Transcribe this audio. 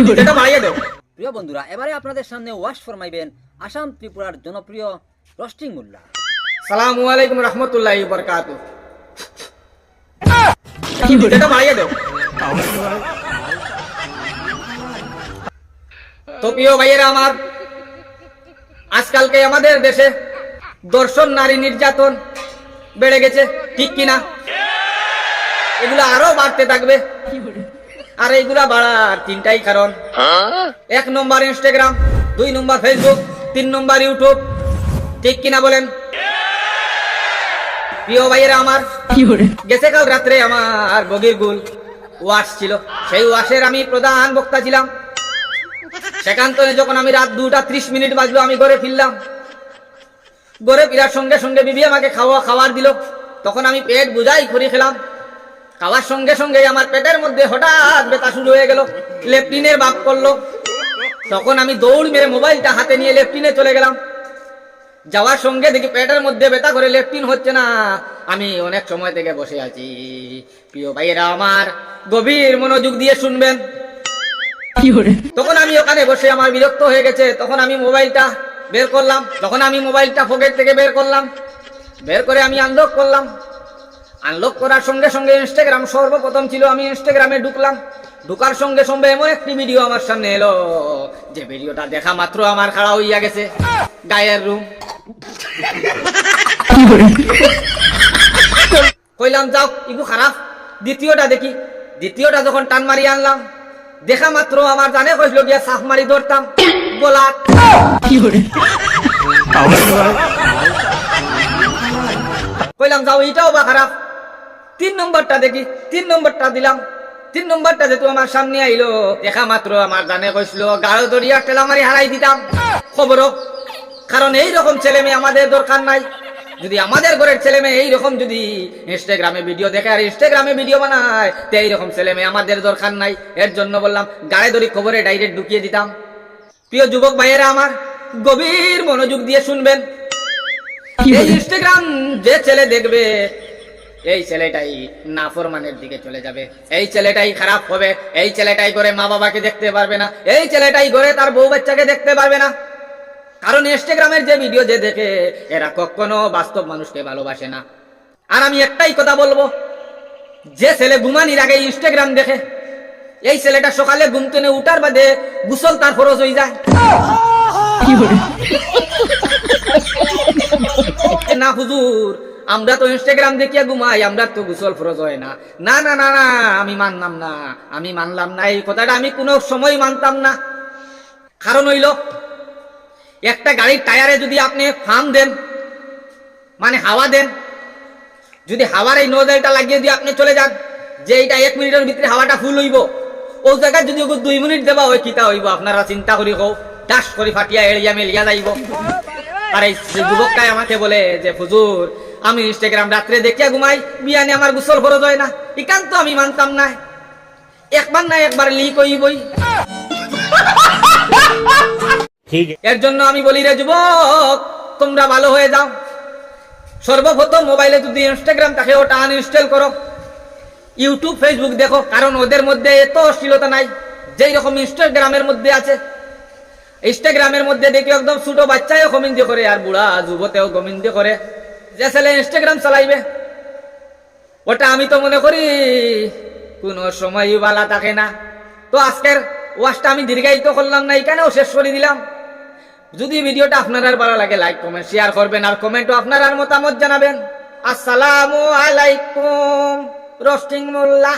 একটু বাড়িয়ে দাও। প্রিয় বন্ধুরা এবারে আপনাদের সামনে ওয়াশ ফরমাইবেন আসাম ত্রিপুরার জনপ্রিয় রস্টিং মোল্লা। সালামু আলাইকুম রহমতুল্লাহি বরকাতু একটু বাড়িয়ে দাও। তো প্রিয় ভাইয়েরা আমার আজকালকে আমাদের দেশে দর্শন নারী নির্যাতন বেড়ে গেছে ঠিক কিনা? এগুলো আরও বাড়তে থাকবে। আর এইগুলা বাড়ার তিনটাই কারণ। এক নম্বর ইনস্টাগ্রাম দুই নম্বর ফেসবুক তিন নম্বর ইউটিউব। ঠিক কিনা বলেন? প্রিয় ভাইয়েরা আমার গেছে কাল রাত্রে আমার বগির গুল ওয়াশ ছিল। সেই ওয়াশের আমি প্রধান বক্তা ছিলাম। সেখান থেকে যখন আমি রাত দুটা ত্রিশ মিনিট বাজলো আমি ঘরে ফিরলাম। ঘরে ফিরার সঙ্গে সঙ্গে বিবি আমাকে খাওয়া খাবার দিল। তখন আমি পেট বুঝাই করে খেলাম। খাওয়ার সঙ্গে সঙ্গে আমার পেটের মধ্যে হঠাৎ ব্যথা শুরু হয়ে গেল। লেফটিনের বাপ করল। তখন আমি দৌড় মেরে মোবাইলটা হাতে নিয়ে লেফটিনে চলে গেলাম। যাওয়ার সঙ্গে দেখি পেটের মধ্যে ব্যথা করে লেফটিন হচ্ছে না। আমি অনেক সময় থেকে বসে আছি। প্রিয় ভাইয়েরা আমার গভীর মনোযোগ দিয়ে শুনবেন। তখন আমি ওখানে বসে আমার বিরক্ত হয়ে গেছে। তখন আমি মোবাইলটা বের করলাম। তখন আমি মোবাইলটা পকেট থেকে বের করলাম বের করে আমি আনলক করলাম। আনলক করার সঙ্গে সঙ্গে ইনস্টাগ্রাম সর্বপ্রথম ছিল, আমি ইনস্টাগ্রামে ঢুকলাম। ঢুকার সঙ্গে সঙ্গে এমন একটি ভিডিও আমার সামনে এলো। যে ভিডিওটা দেখা মাত্র আমার খাড়া হইয়া গেছে। গায়ের রুম। কইলাম, যাও, ইগু খারাপ। দ্বিতীয়টা দেখি। দ্বিতীয়টা যখন টান মারি আনলাম, দেখা মাত্র আমার জানে কইছিল গিয়া সাফ মারি ধরতাম। গোলা কইলাম, যাও এটাও বা খারাপ। তিন নম্বরটা দেখি তিন নম্বরটা দিলাম। তিন নম্বরটা যেহেতু আমার সামনে আইলো দেখা মাত্র আমার জানে কইছিল গাড়ো দরিয়া টেলা মারি হারাই দিতাম। খবর কারণ এই রকম ছেলে মেয়ে আমাদের দরকার নাই। যদি আমাদের ঘরের ছেলে মেয়ে এইরকম যদি ইনস্টাগ্রামে ভিডিও দেখে আর ইনস্টাগ্রামে ভিডিও বানায় তো এইরকম ছেলে মেয়ে আমাদের দরকার নাই। এর জন্য বললাম গাড়ে দড়ি খবরে ডাইরেক্ট ঢুকিয়ে দিতাম। প্রিয় যুবক ভাইয়েরা আমার গভীর মনোযোগ দিয়ে শুনবেন। এই ইনস্টাগ্রাম যে ছেলে দেখবে এই ছেলেটাই নাফরমানের দিকে চলে যাবে। এই ছেলেটাই খারাপ হবে। এই ছেলেটাই করে মা বাবাকে দেখতে পারবে না। এই ছেলেটাই করে তার বউ বাচ্চাকে দেখতে পারবে না। কারণ ইনস্টাগ্রামের যে ভিডিও যে দেখে এরা কখনো বাস্তব মানুষকে ভালোবাসে না। আর আমি একটাই কথা বলব যে ছেলে ঘুমানির আগে ইনস্টাগ্রাম দেখে এই ছেলেটা সকালে ঘুম থেকে উঠার বাদে গুসল তার খরচ হয়ে যায়। না হুজুর আমরা তো ইনস্টাগ্রাম দেখিয়া ঘুমাই, আমরা তো গোসল ফরজ হয় না। না না না না, আমি মানলাম না, আমি মানলাম না, এই কথাটা আমি কোনো সময় মানতাম না। কারণ হইল, একটা গাড়ির টায়ারে যদি আপনি ফার্ম দেন মানে হাওয়া দেন, যদি হাওয়ার এই নোজেলটা লাগিয়ে দিয়ে আপনি চলে যান, যে এইটা এক মিনিটের ভিতরে হাওয়াটা ফুল হইব, ও জায়গায় যদি ওকে দুই মিনিট দেবা হয় কিতা হইব? আপনারা চিন্তা করি হোক ডাস করে ফাটিয়া এড়িয়া মেলিয়া যাইব। আর এই যুবকটাই আমাকে বলে যে, হুজুর আমি ইনস্টাগ্রাম রাত্রে দেখিয়া ঘুমাই বিয়ানে আমার গোসল খরচ হয় না। ইকান তো আমি মানতাম না। একবার না একবার লিক হইবই এর জন্য আমি বলি রে যুবক তোমরা ভালো হয়ে যাও। সর্বপ্রথম মোবাইলে যদি ইনস্টাগ্রাম থাকে ওটা আনইনস্টল করো। ইউটিউব ফেসবুক দেখো কারণ ওদের মধ্যে এত অশ্লীলতা নাই যেই রকম ইনস্টাগ্রামের মধ্যে আছে। ইনস্টাগ্রামের মধ্যে দেখি একদম ছোট বাচ্চাও কমিন্দি করে আর বুড়া যুবতেও কমিন্দি করে। যে ছেলে ইনস্টাগ্রাম চালাইবে, ওটা আমি তো মনে করি কোনো সময় বালা থাকে না। তো আজকের ওয়াশটা আমি দীর্ঘায়িত করলাম না এখানেও শেষ করে দিলাম। যদি ভিডিওটা আপনার ভালো লাগে লাইক কমেন্ট শেয়ার করবেন আর কমেন্টও আপনার আর মতামত জানাবেন। আসসালামু আলাইকুম, রোস্টিং মোল্লা।